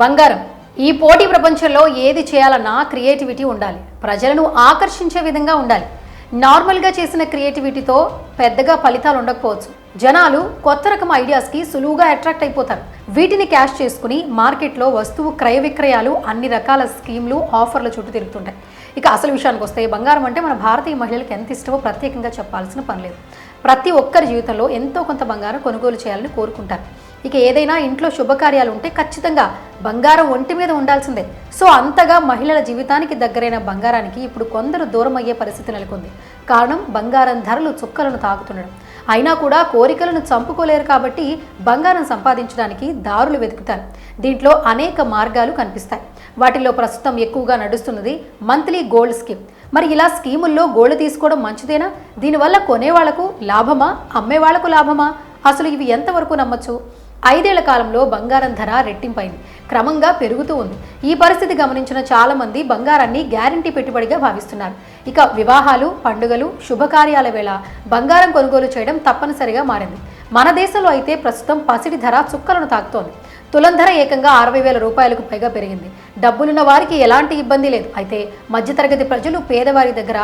బంగారం. ఈ పోటీ ప్రపంచంలో ఏది చేయాలన్నా క్రియేటివిటీ ఉండాలి. ప్రజలను ఆకర్షించే విధంగా ఉండాలి. నార్మల్గా చేసిన క్రియేటివిటీతో పెద్దగా ఫలితాలు ఉండకపోవచ్చు. జనాలు కొత్త రకం ఐడియాస్కి సులువుగా అట్రాక్ట్ అయిపోతారు. వీటిని క్యాష్ చేసుకుని మార్కెట్లో వస్తువు క్రయ విక్రయాలు అన్ని రకాల స్కీమ్లు ఆఫర్ల చుట్టూ తిరుగుతుంటాయి. ఇక అసలు విషయానికి వస్తే బంగారం అంటే మన భారతీయ మహిళలకు ఎంత ఇష్టమో ప్రత్యేకంగా చెప్పాల్సిన పని లేదు. ప్రతి ఒక్కరి జీవితంలో ఎంతో కొంత బంగారం కొనుగోలు చేయాలని కోరుకుంటారు. ఇక ఏదైనా ఇంట్లో శుభకార్యాలు ఉంటే ఖచ్చితంగా బంగారం ఒంటి మీద ఉండాల్సిందే. సో అంతగా మహిళల జీవితానికి దగ్గరైన బంగారానికి ఇప్పుడు కొందరు దూరం అయ్యే పరిస్థితి నెలకొంది. కారణం బంగారం ధరలు చుక్కలను తాకుతుండడం. అయినా కూడా కోరికలను చంపుకోలేరు కాబట్టి బంగారం సంపాదించడానికి దారులు వెతుకుతారు. దీంట్లో అనేక మార్గాలు కనిపిస్తాయి. వాటిలో ప్రస్తుతం ఎక్కువగా నడుస్తున్నది మంత్లీ గోల్డ్ స్కీమ్. మరి ఇలా స్కీముల్లో గోల్డ్ తీసుకోవడం మంచిదేనా? దీనివల్ల కొనేవాళ్ళకు లాభమా? అమ్మేవాళ్ళకు లాభమా? అసలు ఇవి ఎంతవరకు నమ్మచ్చు? ఐదేళ్ళ కాలంలో బంగారం ధర రెట్టింపైంది. క్రమంగా పెరుగుతూ ఉంది. ఈ పరిస్థితి గమనించిన చాలా మంది బంగారాన్ని గ్యారంటీ పెట్టుబడిగా భావిస్తున్నారు. ఇక వివాహాలు పండుగలు శుభకార్యాల వేళ బంగారం కొనుగోలు చేయడం తప్పనిసరిగా మారింది. మన దేశంలో అయితే ప్రస్తుతం పసిడి ధర చుక్కలను తాకుతోంది. తులం ధర ఏకంగా అరవై వేల రూపాయలకు పైగా పెరిగింది. డబ్బులున్న వారికి ఎలాంటి ఇబ్బంది లేదు. అయితే మధ్యతరగతి ప్రజలు పేదవారి దగ్గర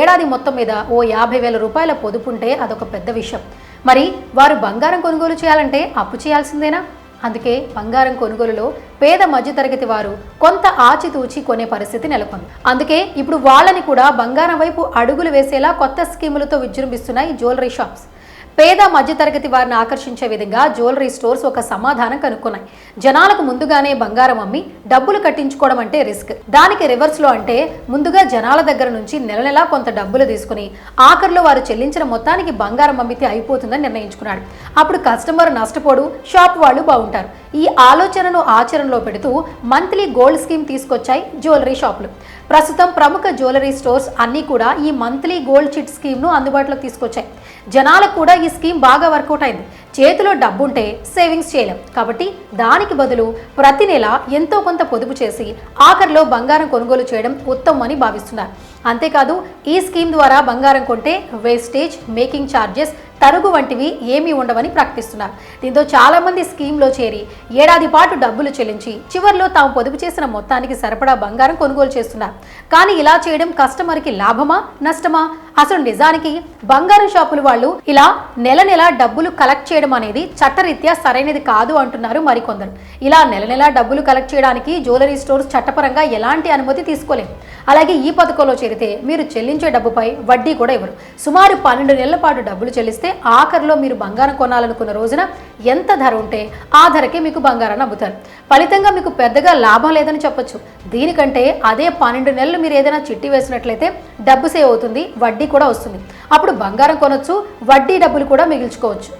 ఏడాది మొత్తం మీద ఓ యాభై వేల రూపాయల పొదుపుంటే అదొక పెద్ద విషయం. మరి వారు బంగారం కొనుగోలు చేయాలంటే అప్పు చేయాల్సిందేనా? అందుకే బంగారం కొనుగోలులో పేద మధ్యతరగతి వారు కొంత ఆచితూచి కొనే పరిస్థితి నెలకొంది. అందుకే ఇప్పుడు వాళ్ళని కూడా బంగారం వైపు అడుగులు వేసేలా కొత్త స్కీములతో విజృంభిస్తున్నాయి జ్యువెలరీ షాప్స్. పేద మధ్యతరగతి వారిని ఆకర్షించే విధంగా జ్యువెలరీ స్టోర్స్ ఒక సమాధానం కనుక్కున్నాయి. జనాలకు ముందుగానే బంగారం అమ్మి డబ్బులు కట్టించుకోవడం అంటే రిస్క్. దానికి రివర్స్లో అంటే ముందుగా జనాల దగ్గర నుంచి నెల నెలా కొంత డబ్బులు తీసుకుని ఆఖరిలో వారు చెల్లించిన మొత్తానికి బంగారం అమ్మితే అయిపోతుందని నిర్ణయించుకున్నాడు. అప్పుడు కస్టమర్ నష్టపోడు షాప్ వాళ్ళు బాగుంటారు. ఈ ఆలోచనను ఆచరణలో పెడుతూ మంత్లీ గోల్డ్ స్కీమ్ తీసుకొచ్చాయి జ్యువెలరీ షాపులు. ప్రస్తుతం ప్రముఖ జ్యువెలరీ స్టోర్స్ అన్నీ కూడా ఈ మంత్లీ గోల్డ్ చిట్ స్కీమ్ను అందుబాటులోకి తీసుకొచ్చాయి. జనాలకు కూడా ఈ స్కీమ్ బాగా వర్కౌట్ అయింది. చేతిలో డబ్బుంటే సేవింగ్స్ చేయలేం. కాబట్టి దానికి బదులు ప్రతి నెల ఎంతో కొంత పొదుపు చేసి ఆఖరిలో బంగారం కొనుగోలు చేయడం ఉత్తమమని భావిస్తున్నారు. అంతేకాదు ఈ స్కీమ్ ద్వారా బంగారం కొంటే వేస్టేజ్ మేకింగ్ ఛార్జెస్ తరుగు వంటివి ఏమీ ఉండవని ప్రకటిస్తున్నారు. దీంతో చాలామంది స్కీమ్లో చేరి ఏడాది పాటు డబ్బులు చెల్లించి చివర్లో తాము పొదుపు చేసిన మొత్తానికి సరిపడా బంగారం కొనుగోలు చేస్తున్నారు. కానీ ఇలా చేయడం కస్టమర్కి లాభమా నష్టమా? అసలు నిజానికి బంగారం షాపుల వాళ్ళు ఇలా నెల నెల డబ్బులు కలెక్ట్ చేయడం అనేది చట్టరీత్యా సరైనది కాదు అంటున్నారు మరికొందరు. ఇలా నెల నెల డబ్బులు కలెక్ట్ చేయడానికి జ్యువెలరీ స్టోర్స్ చట్టపరంగా ఎలాంటి అనుమతి తీసుకోలేదు అలాగే ఈ పథకంలో చేరితే మీరు చెల్లించే డబ్బుపై వడ్డీ కూడా ఇవ్వరు. సుమారు పన్నెండు నెలల పాటు డబ్బులు చెల్లిస్తే ఆఖరిలో మీరు బంగారం కొనాలనుకున్న రోజున ఎంత ధర ఉంటే ఆ ధరకే మీకు బంగారాన్ని అమ్ముతారు. ఫలితంగా మీకు పెద్దగా లాభం లేదని చెప్పొచ్చు. దీనికంటే అదే పన్నెండు నెలలు మీరు ఏదైనా చిట్టి వేసినట్లయితే డబ్బు సేవ్ అవుతుంది వడ్డీ కూడా వస్తుంది. అప్పుడు బంగారం కొనొచ్చు వడ్డీ డబ్బులు కూడా మిగిల్చుకోవచ్చు.